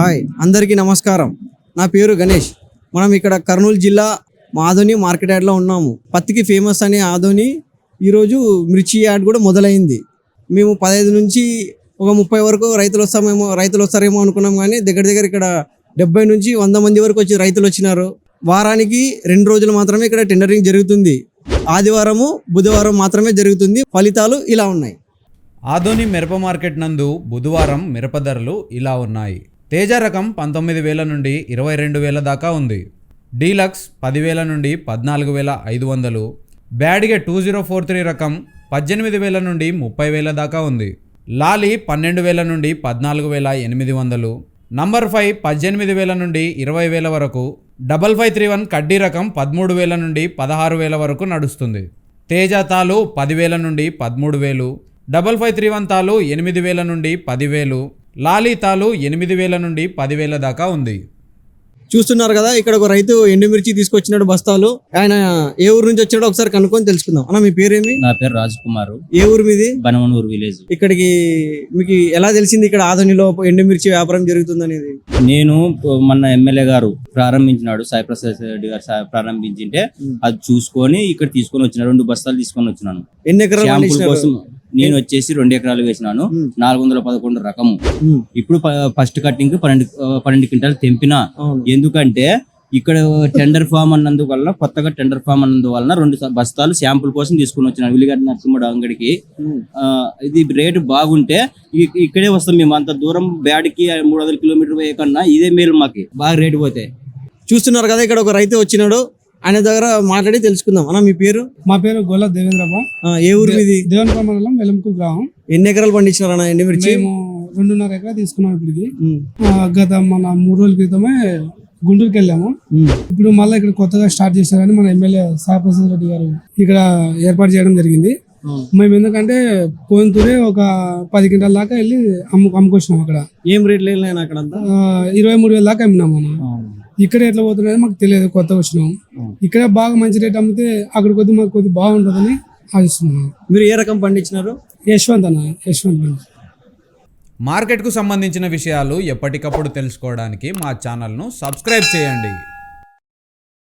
Hi అందరికీ నమస్కారం. నా పేరు గణేష్. మనం ఇక్కడ కర్నూలు జిల్లా మాధోని మార్కెట్ యార్డ్లో ఉన్నాము. పత్తికి ఫేమస్ అనే ఆధోని ఈరోజు మిర్చి యార్డ్ కూడా మొదలైంది. మేము పదహైదు నుంచి ఒక ముప్పై వరకు రైతులు వస్తామేమో రైతులు వస్తారేమో అనుకున్నాం కానీ దగ్గర దగ్గర ఇక్కడ డెబ్బై నుంచి వంద మంది వరకు వచ్చి రైతులు వచ్చినారు. వారానికి రెండు రోజులు మాత్రమే ఇక్కడ టెండరింగ్ జరుగుతుంది. ఆదివారము బుధవారం మాత్రమే జరుగుతుంది. ఫలితాలు ఇలా ఉన్నాయి. ఆదోని మిరప మార్కెట్ నందు బుధవారం మిరప ధరలు ఇలా ఉన్నాయి. తేజ రకం పంతొమ్మిది వేల నుండి ఇరవై రెండు వేల దాకా ఉంది. డీలక్స్ పదివేల నుండి పద్నాలుగు వేల ఐదు వందలు. బ్యాడ్గే టూ జీరో ఫోర్ త్రీ రకం పద్దెనిమిది వేల నుండి ముప్పై వేల దాకా ఉంది. లాలి పన్నెండు వేల నుండి పద్నాలుగు వేల ఎనిమిది వందలు. నంబర్ ఫైవ్ పద్దెనిమిది వేల నుండి ఇరవై వేల వరకు. డబల్ ఫైవ్ త్రీ వన్ కడ్డీ రకం పదమూడు వేల నుండి పదహారు వేల వరకు నడుస్తుంది. తేజ తాలు పదివేల నుండి పదమూడు వేలు. డబల్ ఫైవ్ త్రీ వన్ తాలు ఎనిమిది వేల నుండి పదివేలు. లాలీ తాలు ఎనిమిది వేల నుండి పదివేల దాకా ఉంది. చూస్తున్నారు కదా ఇక్కడ ఒక రైతు ఎండుమిర్చి తీసుకొచ్చినాడు బస్తాలు. ఆయన ఏ ఊరు నుంచి వచ్చినాడో ఒకసారి కనుక్కొని తెలుసుకుందాం. అన్న మీ పేరేమి? నా పేరు రాజ్ కుమార్ ఏ ఊరు మీది? బనవనూరు విలేజ్. ఇక్కడికి మీకు ఎలా తెలిసింది ఇక్కడ ఆధునిలో ఎండుమిర్చి వ్యాపారం జరుగుతుంది అనేది నేను మన ఎమ్మెల్యే గారు ప్రారంభించినాడు సాయి ప్రసాద్ రెడ్డి గారు ప్రారంభించింటే అది చూసుకొని ఇక్కడ తీసుకొని వచ్చిన రెండు బస్తాలు తీసుకొని వచ్చినాను. ఎన్ని ఎకరాలు? కోసం నేను వచ్చేసి రెండు ఎకరాలు వేసినాను. నాలుగు వందల పదకొండు రకము. ఇప్పుడు ఫస్ట్ కట్టింగ్ పన్నెండు పన్నెండు క్వింటాలు తెంపిన. ఎందుకంటే ఇక్కడ టెండర్ ఫామ్ అన్నందువల్ల కొత్తగా టెండర్ ఫామ్ అన్నందువలన రెండు బస్తాలు శాంపుల్ కోసం తీసుకొని వచ్చినాను. ఉల్లిగడ్డ నరసింహుడు అంగడికి. ఇది రేటు బాగుంటే ఇక్కడే వస్తాం మేము. అంత దూరం బ్యాడ్కి మూడు వందల కిలోమీటర్ పోయే కన్నా ఇదే మేలు మాకి. బాగా రేటు పోతే చూస్తున్నారు కదా ఇక్కడ ఒక రైతు వచ్చినాడు. ఆయన దగ్గర మాట్లాడి తెలుసుకుందాం. అన్న మీ పేరు? మా పేరు గొల్ల దేవేంద్రప్ప ఆ, ఏ ఊరు మీది? దేవనపల్లి మండలం వెలంకు గ్రామం. ఎన్ని ఎకరాలు పండించినారు అన్న? ఎండుమిర్చి మేము రెండున్నర ఎకరా తీసుకున్నాం ఇప్పటికి. గత మన మూడు రోజుల క్రితమే గుంటూరుకి వెళ్ళాము. ఇప్పుడు మళ్ళీ ఇక్కడ కొత్తగా స్టార్ట్ చేశారని మన ఎమ్మెల్యే సాయిప్రసాద్ రెడ్డి గారు ఇక్కడ ఏర్పాటు చేయడం జరిగింది. మేము ఎందుకంటే పోయినతూరే ఒక పది క్వింటాల దాకా వెళ్ళి అమ్ము అమ్ముకొచ్చినాం అక్కడ. ఏం రేట్లు వెళ్ళినాయి ఆ, ఇరవై మూడు వేల దాకా అమ్మినాం మనం ఇక్కడ ఎట్లా పోతున్నది మాకు తెలియదు కొత్తగా వచ్చినాం. ఇక్కడ బాగా మంచి రేట్ అమ్మితే అక్కడ కొద్ది మాకు కొద్ది బాగుంటుందని ఆశిస్తున్నాం మీరు ఏ రకం పండించినారు? యశ్వంత్ అన్న యశ్వంత్ మంచి మార్కెట్కు సంబంధించిన విషయాలు ఎప్పటికప్పుడు తెలుసుకోవడానికి మా ఛానల్ను సబ్స్క్రైబ్ చేయండి.